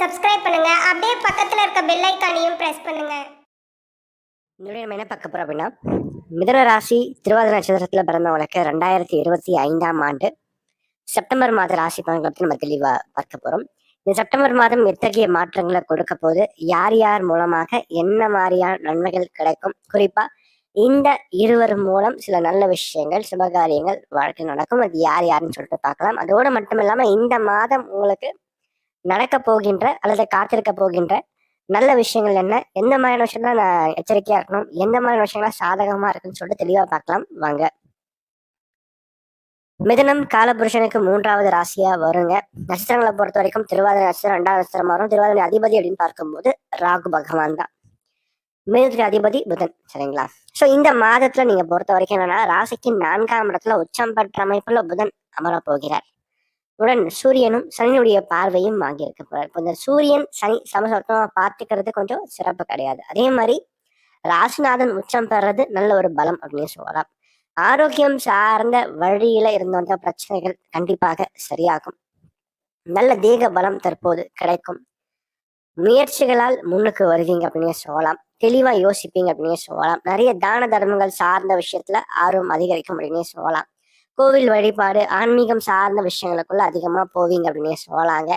Subscribe பண்ணுங்க. அப்படியே பக்கத்துல இருக்க பெல் ஐக்கானையும் பிரஸ் பண்ணுங்க. இன்னொரு நம்ம என்ன பார்க்க போறோம் அப்படின்னா மிதன ராசி திருவாதிர நட்சத்திரத்துல பிறந்தவங்களுக்கு ரெண்டாயிரத்தி இருபத்தி ஐந்தாம் ஆண்டு செப்டம்பர் மாத ராசி பலன்களை பற்றி நம்ம தெளிவா பார்க்க போறோம். இந்த செப்டம்பர் மாதம் எத்தகைய மாற்றங்களை கொடுக்க போது யார் யார் மூலமாக என்ன மாதிரியான நன்மைகள் கிடைக்கும்? குறிப்பா இந்த இருவர் மூலம் சில நல்ல விஷயங்கள் சுபகாரியங்கள் வாழ்க்கை நடக்கும். அது யார் யாருன்னு சொல்லிட்டு பார்க்கலாம். அதோடு மட்டும் இந்த மாதம் உங்களுக்கு நடக்க போகின்ற அல்லது காத்திருக்க போகின்ற நல்ல விஷயங்கள் என்ன? எந்த மாதிரியான விஷயம்லாம் நான் எச்சரிக்கையா இருக்கணும். எந்த மாதிரியான விஷயங்கள்லாம் சாதகமா இருக்குன்னு சொல்லிட்டு தெளிவா பார்க்கலாம். வாங்க. மிதனம் காலபுருஷனுக்கு மூன்றாவது ராசியா வருங்க. நட்சத்திரங்களை பொறுத்த வரைக்கும் திருவாதிரை நட்சத்திரம் ரெண்டாவது நட்சத்திரம் வரும். திருவாதிரை அதிபதி அப்படின்னு பார்க்கும்போது ராகு பகவான் தான். மிதுனத்துக்கு அதிபதி புதன் சரிங்களா? சோ இந்த மாதத்துல நீங்க பொறுத்த வரைக்கும் என்னன்னா ராசிக்கு நான்காம் இடத்துல உச்சம் பெற்ற அமைப்புல புதன் அமர போகிறார் உடன் சூரியனும் சனியுடைய பார்வையும் வாங்கியிருக்க போறார். இப்போ இந்த சூரியன் சனி சமசப்தமா பார்த்துக்கிறது கொஞ்சம் சிறப்பு கிடையாது. அதே மாதிரி ராசிநாதன் உச்சம் பெறது நல்ல ஒரு பலம் அப்படின்னு சொல்லலாம். ஆரோக்கியம் சார்ந்த வழியில இருந்து வந்த பிரச்சனைகள் கண்டிப்பாக சரியாகும். நல்ல தேக பலம் தற்போது கிடைக்கும். முயற்சிகளால் முன்னுக்கு வருவீங்க அப்படின்னு சொல்லலாம். தெளிவா யோசிப்பீங்க அப்படின்னு சொல்லலாம். நிறைய தான தர்மங்கள் சார்ந்த விஷயத்துல ஆர்வம் அதிகரிக்கும் அப்படின்னு சொல்லலாம். கோவில் வழிபாடு ஆன்மீகம் சார்ந்த விஷயங்களுக்குள்ள அதிகமா போவீங்க அப்படின்னு சொல்லலாங்க.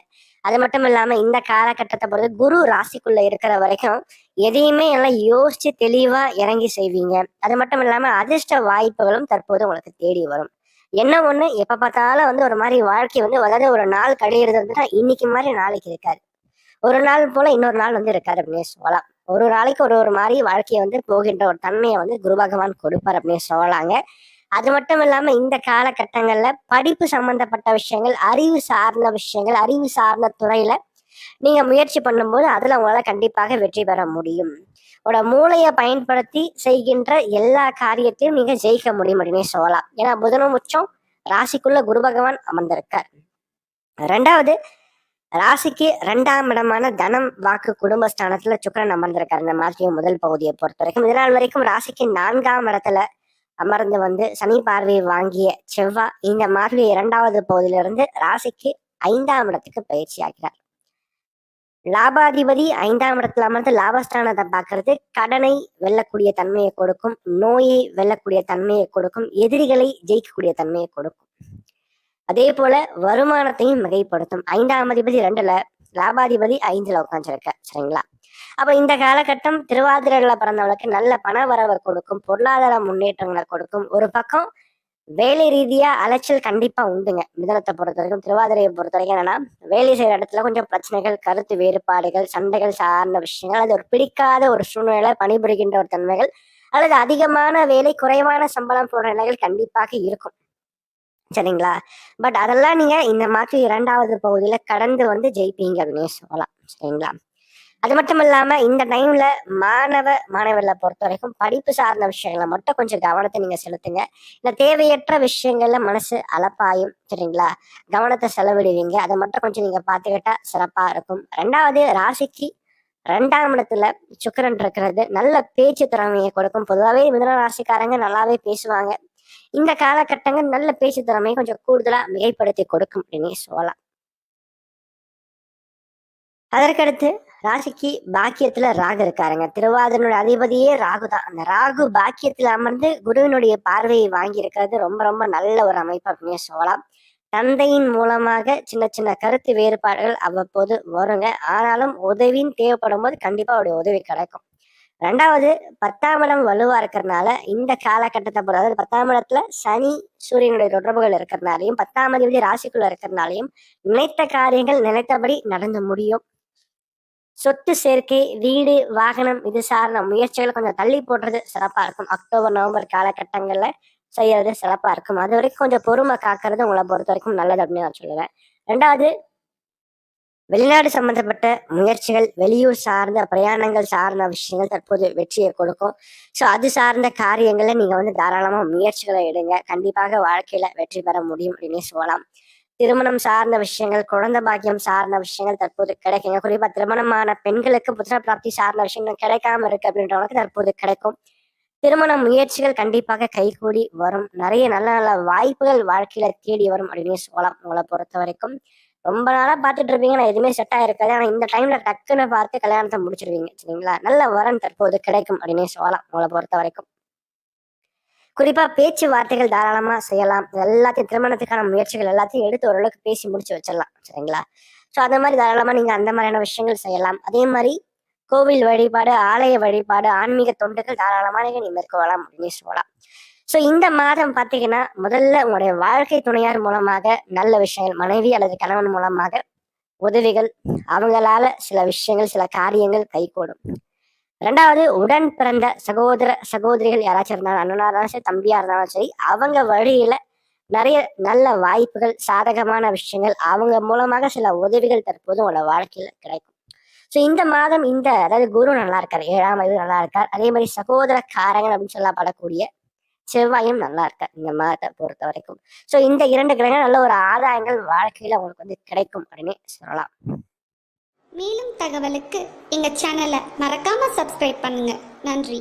அது மட்டும் இல்லாம இந்த காலகட்டத்தை பொறுத்து குரு ராசிக்குள்ள இருக்கிற வரைக்கும் எதையுமே எல்லாம் யோசிச்சு தெளிவா இறங்கி செய்வீங்க. அது மட்டும் இல்லாம அதிர்ஷ்ட வாய்ப்புகளும் தற்போது உங்களுக்கு தேடி வரும். என்ன ஒண்ணு எப்ப பார்த்தாலும் வந்து ஒரு மாதிரி வாழ்க்கை வந்து அதாவது ஒரு நாள் கழியிறது வந்துட்டா இன்னைக்கு மாதிரி நாளைக்கு இருக்காது. ஒரு நாள் போல இன்னொரு நாள் வந்து இருக்காரு அப்படின்னு சொல்லலாம் ஒரு நாளைக்கு ஒரு ஒரு மாதிரி வாழ்க்கையை வந்து போகின்ற ஒரு தன்மையை வந்து குரு பகவான் கொடுப்பார் அப்படின்னு சொல்லலாங்க அது மட்டும் இல்லாம இந்த காலகட்டங்கள்ல படிப்பு சம்பந்தப்பட்ட விஷயங்கள் அறிவு சார்ந்த விஷயங்கள் அறிவு சார்ந்த துறையில நீங்க முயற்சி பண்ணும்போது அதுல உங்களால கண்டிப்பாக வெற்றி பெற முடியும். உங்களோட மூளையை பயன்படுத்தி செய்கின்ற எல்லா காரியத்தையும் நீங்க ஜெயிக்க முடியும் அப்படின்னு சொல்லலாம். ஏன்னா புதனும் உச்சம் ராசிக்குள்ள குரு பகவான் அமர்ந்திருக்கார். ரெண்டாவது ராசிக்கு ரெண்டாம் இடமான தனம் வாக்கு குடும்பஸ்தானத்துல சுக்கரன் அமர்ந்திருக்காரு. இந்த மாதத்தின் முதல் பகுதியை பொறுத்த வரைக்கும் இதனால் வரைக்கும் ராசிக்கு நான்காம் இடத்துல அமர்ந்து வந்து சனி பார்வையை வாங்கிய செவ்வாய் இந்த மாதிரி இரண்டாவது பகுதியிலிருந்து ராசிக்கு ஐந்தாம் இடத்துக்கு பயிற்சி ஆகிறார். லாபாதிபதி ஐந்தாம் இடத்துல அமர்ந்து லாபஸ்தானத்தை பார்க்கறது கடனை வெல்லக்கூடிய தன்மையை கொடுக்கும் நோயை வெல்லக்கூடிய தன்மையை கொடுக்கும் எதிரிகளை ஜெயிக்கக்கூடிய தன்மையை கொடுக்கும். அதே போல வருமானத்தையும் மிகைப்படுத்தும். ஐந்தாம் அதிபதி ரெண்டுல லாபாதிபதி ஐந்துல உட்காந்துருக்க சரிங்களா? அப்ப இந்த காலகட்டம் திருவாதிரைகளை பிறந்தவங்களுக்கு நல்ல பண வரவை கொடுக்கும் பொருளாதார முன்னேற்றங்களை கொடுக்கும். ஒரு பக்கம் வேலை ரீதியா அலைச்சல் கண்டிப்பா உண்டுங்க. மிதனத்தை பொறுத்த வரைக்கும் திருவாதிரையை பொறுத்த வரைக்கும் என்னன்னா வேலை செய்யற இடத்துல கொஞ்சம் பிரச்சனைகள் கருத்து வேறுபாடுகள் சண்டைகள் சார்ந்த விஷயங்கள் அது ஒரு பிடிக்காத ஒரு சூழ்நிலை பணிபுரிகின்ற ஒரு தன்மைகள் அல்லது அதிகமான வேலை குறைவான சம்பளம் போன்ற நிலைகள் கண்டிப்பாக இருக்கும். சரிங்களா? பட் அதெல்லாம் நீங்க இந்த மாதிரி இரண்டாவது பகுதியில கடந்து வந்து ஜெயிப்பீங்க அப்படின்னு சொல்லலாம். சரிங்களா? அது மட்டும் இல்லாம இந்த டைம்ல மாணவ மாணவர்களை பொறுத்த வரைக்கும் படிப்பு சார்ந்த விஷயங்களை மட்டும் கொஞ்சம் கவனத்தை நீங்க செலுத்துங்க. இந்த தேவையற்ற விஷயங்கள்ல மனசு அலப்பாயும் சரிங்களா? கவனத்தை செலவிடுவீங்க. அதை மட்டும் கொஞ்சம் நீங்க பாத்துக்கிட்டா சிறப்பா இருக்கும். ரெண்டாவது ராசிக்கு ரெண்டாம் இடத்துல சுக்கரன் இருக்கிறது நல்ல பேச்சு திறமையை கொடுக்கும். பொதுவாகவே மிதன ராசிக்காரங்க நல்லாவே பேசுவாங்க. இந்த காலகட்டங்கள் நல்ல பேச்சு திறமையை கொஞ்சம் கூடுதலா மிகைப்படுத்தி கொடுக்கும் அப்படின்னு சொல்லலாம். அதற்கடுத்து ராசிக்கு பாக்கியத்துல ராகு இருக்காருங்க. திருவாதிரனுடைய அதிபதியே ராகு தான். அந்த ராகு பாக்கியத்துல அமர்ந்து குருவினுடைய பார்வையை வாங்கி இருக்கிறது ரொம்ப ரொம்ப நல்ல ஒரு அமைப்பு அப்படின்னு சொல்லலாம். தந்தையின் மூலமாக சின்ன சின்ன கருத்து வேறுபாடுகள் அவ்வப்போது வருங்க. ஆனாலும் உதவின்னு தேவைப்படும் போது கண்டிப்பா அவருடைய உதவி கிடைக்கும். ரெண்டாவது பத்தாம் இடம் வலுவா இருக்கிறதுனால இந்த காலகட்டத்தை பொறுத்த அதாவது பத்தாம் இடத்துல சனி சூரியனுடைய தொடர்புகள் இருக்கிறதுனாலையும் பத்தாம் அதிபதி ராசிக்குள்ள இருக்கிறதுனாலையும் நினைத்த காரியங்கள் நினைத்தபடி நடந்து முடியும். சொத்து சேர்க்கை வீடு வாகனம் இது சார்ந்த முயற்சிகளை கொஞ்சம் தள்ளி போடுறது சிறப்பா இருக்கும். அக்டோபர் நவம்பர் காலகட்டங்கள்ல செய்யறது சிறப்பா இருக்கும். அது வரைக்கும் கொஞ்சம் பொறுமை காக்கிறது உங்களை பொறுத்த வரைக்கும் நல்லது அப்படின்னு நான் சொல்லுவேன். ரெண்டாவது வெளிநாடு சம்பந்தப்பட்ட முயற்சிகள் வெளியூர் சார்ந்த பிரயாணங்கள் சார்ந்த விஷயங்கள் தற்போது வெற்றியை கொடுக்கும். ஸோ அது சார்ந்த காரியங்களை நீங்க வந்து தாராளமா முயற்சிகளை எடுங்க. கண்டிப்பாக வாழ்க்கையில வெற்றி பெற முடியும் அப்படின்னு சொல்லலாம். திருமணம் சார்ந்த விஷயங்கள் குழந்தை பாக்கியம் சார்ந்த விஷயங்கள் தற்போது கிடைக்குங்க. குறிப்பா திருமணமான பெண்களுக்கு புத்திர பிராப்தி சார்ந்த விஷயங்கள் கிடைக்காம இருக்கு அப்படின்றவங்களுக்கு தற்போது கிடைக்கும். திருமண முயற்சிகள் கண்டிப்பாக கைகூடி வரும். நிறைய நல்ல நல்ல வாய்ப்புகள் வாழ்க்கையில தேடி வரும் அப்படின்னு சொல்லலாம் உங்களை பொறுத்த வரைக்கும். ரொம்ப நாளா பார்த்துட்டு இருப்பீங்க நான் எதுவுமே செட் ஆயிருக்காது. ஆனா இந்த டைம்ல டக்குன்னு பார்த்து கல்யாணத்தை முடிச்சிருவீங்க. சரிங்களா? நல்ல வரன் தற்போது கிடைக்கும் அப்படின்னு சொல்லலாம். உங்களை பொறுத்த வரைக்கும். குறிப்பா பேச்சுவார்த்தைகள் தாராளமா செய்யலாம். எல்லாத்தையும் திருமணத்துக்கான முயற்சிகள் எல்லாத்தையும் எடுத்து ஓரளவுக்கு பேசி முடிச்சு வச்சிடலாம். சரிங்களா? ஸோ அந்த மாதிரி தாராளமா நீங்க அந்த மாதிரியான விஷயங்கள் செய்யலாம். அதே மாதிரி கோவில் வழிபாடு ஆலய வழிபாடு ஆன்மீக தொண்டுகள் தாராளமா நீங்க நீ மேற்கொள்ளலாம் அப்படின்னு சொல்லலாம். ஸோ இந்த மாதம் பார்த்தீங்கன்னா முதல்ல உங்களுடைய வாழ்க்கை துணையார் மூலமாக நல்ல விஷயங்கள் மனைவி அல்லது கணவன் மூலமாக உதவிகள் அவங்களால சில விஷயங்கள் சில காரியங்கள் கைகூடும். ரெண்டாவது உடன் பிறந்த சகோதர சகோதரிகள் யாராச்சும் இருந்தாலும் அண்ணனா இருந்தாலும் சரி தம்பியா இருந்தாலும் சரி அவங்க வழியில நிறைய நல்ல வாய்ப்புகள் சாதகமான விஷயங்கள் அவங்க மூலமாக சில உதவிகள் தற்போது உங்களோட வாழ்க்கையில கிடைக்கும். ஸோ இந்த மாதம் இந்த அதாவது குரு நல்லா இருக்கார் ஏழாம் வயது நல்லா இருக்கார். அதே மாதிரி சகோதர காரங்கள் அப்படின்னு சொல்லப்படக்கூடிய செவ்வாயும் நல்லா இருக்க? இந்த மாதத்தை பொறுத்த வரைக்கும் ஸோ இந்த இரண்டு கிரகங்கள் நல்ல ஒரு ஆதாயங்கள் வாழ்க்கையில உங்களுக்கு வந்து கிடைக்கும் அப்படின்னு சொல்லலாம். மேலும் தகவலுக்கு எங்கள் சேனலை மறக்காமல் சப்ஸ்கிரைப் பண்ணுங்கள் நன்றி.